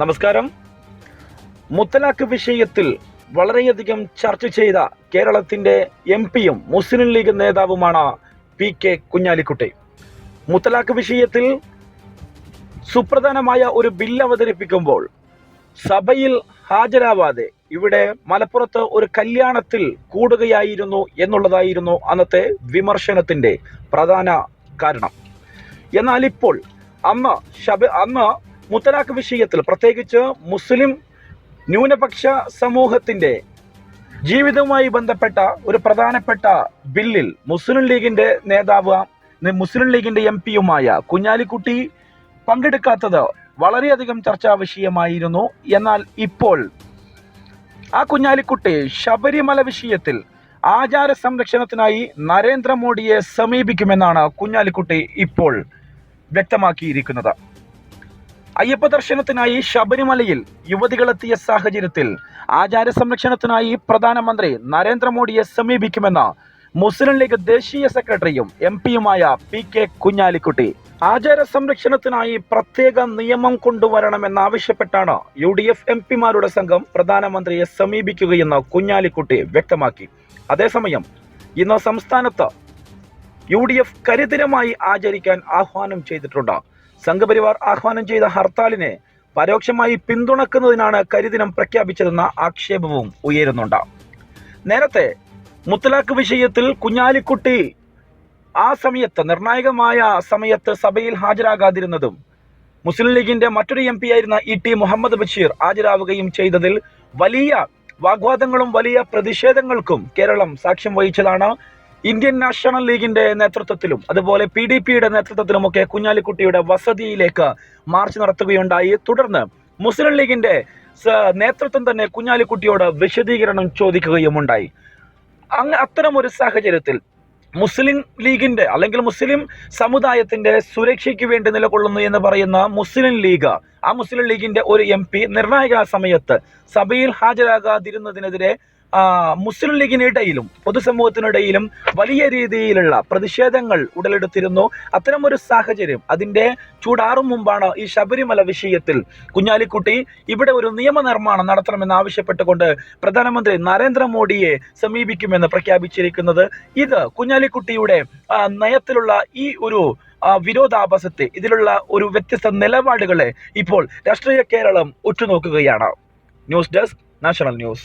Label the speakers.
Speaker 1: നമസ്കാരം. മുത്തലാഖ് വിഷയത്തിൽ വളരെയധികം ചർച്ച ചെയ്ത കേരളത്തിന്റെ എം പിയും മുസ്ലിം ലീഗ് നേതാവുമാണ് പി കെ കുഞ്ഞാലിക്കുട്ടി. മുത്തലാഖ് വിഷയത്തിൽ സുപ്രധാനമായ ഒരു ബില്ല് അവതരിപ്പിക്കുമ്പോൾ സഭയിൽ ഹാജരാവാതെ ഇവിടെ മലപ്പുറത്ത് ഒരു കല്യാണത്തിൽ കൂടുകയായിരുന്നു എന്നുള്ളതായിരുന്നു അന്നത്തെ വിമർശനത്തിന്റെ പ്രധാന കാരണം. എന്നാൽ ഇപ്പോൾ അന്ന് ശബ അന്ന് മുത്തലാഖ് വിഷയത്തിൽ പ്രത്യേകിച്ച് മുസ്ലിം ന്യൂനപക്ഷ സമൂഹത്തിന്റെ ജീവിതവുമായി ബന്ധപ്പെട്ട ഒരു പ്രധാനപ്പെട്ട ബില്ലിൽ മുസ്ലിം ലീഗിന്റെ നേതാവ് മുസ്ലിം ലീഗിന്റെ എം പിയുമായ കുഞ്ഞാലിക്കുട്ടി പങ്കെടുക്കാത്തത് വളരെയധികം ചർച്ചാ വിഷയമായിരുന്നു. എന്നാൽ ഇപ്പോൾ ആ കുഞ്ഞാലിക്കുട്ടി ശബരിമല വിഷയത്തിൽ ആചാര സംരക്ഷണത്തിനായി നരേന്ദ്രമോദിയെ സമീപിക്കുമെന്നാണ് കുഞ്ഞാലിക്കുട്ടി ഇപ്പോൾ വ്യക്തമാക്കിയിരിക്കുന്നത്. അയ്യപ്പ ദർശനത്തിനായി ശബരിമലയിൽ യുവതികളെത്തിയ സാഹചര്യത്തിൽ ആചാര സംരക്ഷണത്തിനായി പ്രധാനമന്ത്രി നരേന്ദ്രമോദിയെ സമീപിക്കുമെന്ന് മുസ്ലിം ലീഗ് ദേശീയ സെക്രട്ടറിയും എം പിയുമായ പി കെ കുഞ്ഞാലിക്കുട്ടി. ആചാര സംരക്ഷണത്തിനായി പ്രത്യേക നിയമം കൊണ്ടുവരണമെന്നാവശ്യപ്പെട്ടാണ് യു ഡി എഫ് എം പിമാരുടെ സംഘം പ്രധാനമന്ത്രിയെ സമീപിക്കുകയെന്ന് കുഞ്ഞാലിക്കുട്ടി വ്യക്തമാക്കി. അതേസമയം ഇന്ന് സംസ്ഥാനത്ത് യു ഡി എഫ് കരിദിനമായി ആചരിക്കാൻ ആഹ്വാനം ചെയ്തിട്ടുണ്ട്. സംഘപരിവാർ ആഹ്വാനം ചെയ്ത ഹർത്താലിനെ പരോക്ഷമായി പിന്തുണക്കുന്നതിനാണ് കരിദിനം പ്രഖ്യാപിച്ചതെന്ന ആക്ഷേപവും ഉയരുന്നുണ്ട്. നേരത്തെ മുത്തലാഖ് വിഷയത്തിൽ കുഞ്ഞാലിക്കുട്ടി ആ സമയത്ത് നിർണായകമായ സമയത്ത് സഭയിൽ ഹാജരാകാതിരുന്നതും മുസ്ലിം ലീഗിന്റെ മറ്റൊരു എം പി ആയിരുന്ന ഇ ടി മുഹമ്മദ് ബഷീർ ഹാജരാവുകയും ചെയ്തതിൽ വലിയ വാഗ്വാദങ്ങളും വലിയ പ്രതിഷേധങ്ങൾക്കും കേരളം സാക്ഷ്യം വഹിച്ചതാണ് ഇന്ത്യൻ നാഷണൽ ലീഗിന്റെ നേതൃത്വത്തിലും അതുപോലെ പി ഡി പിയുടെ നേതൃത്വത്തിലുമൊക്കെ കുഞ്ഞാലിക്കുട്ടിയുടെ വസതിയിലേക്ക് മാർച്ച് നടത്തുകയുണ്ടായി. തുടർന്ന് മുസ്ലിം ലീഗിന്റെ നേതൃത്വം തന്നെ കുഞ്ഞാലിക്കുട്ടിയോട് വിശദീകരണം ചോദിക്കുകയും ഉണ്ടായി അങ്ങ് അത്തരം ഒരു സാഹചര്യത്തിൽ മുസ്ലിം ലീഗിന്റെ അല്ലെങ്കിൽ മുസ്ലിം സമുദായത്തിന്റെ സുരക്ഷയ്ക്ക് വേണ്ടി നിലകൊള്ളുന്നു എന്ന് പറയുന്ന മുസ്ലിം ലീഗ് ആ മുസ്ലിം ലീഗിന്റെ ഒരു എം പി നിർണായക സമയത്ത് സഭയിൽ ഹാജരാകാതിരുന്നതിനെതിരെ മുസ്ലിം ലീഗിനിടയിലും പൊതുസമൂഹത്തിനിടയിലും വലിയ രീതിയിലുള്ള പ്രതിഷേധങ്ങൾ ഉടലെടുത്തിരുന്നു. അത്തരം ഒരു സാഹചര്യം അതിന്റെ ചൂടാറും മുമ്പാണ് ഈ ശബരിമല വിഷയത്തിൽ കുഞ്ഞാലിക്കുട്ടി ഇവിടെ ഒരു നിയമനിർമ്മാണം നടത്തണമെന്ന് ആവശ്യപ്പെട്ടുകൊണ്ട് പ്രധാനമന്ത്രി നരേന്ദ്രമോദിയെ സമീപിക്കുമെന്ന് പ്രഖ്യാപിച്ചിരിക്കുന്നത്. ഇത് കുഞ്ഞാലിക്കുട്ടിയുടെ നയത്തിലുള്ള ഈ ഒരു വിരോധാഭാസത്തെ ഇതിലുള്ള ഒരു വ്യത്യസ്ത നിലപാടുകളെ ഇപ്പോൾ രാഷ്ട്രീയ Keralam ഉറ്റുനോക്കുകയാണ്. News desk national news.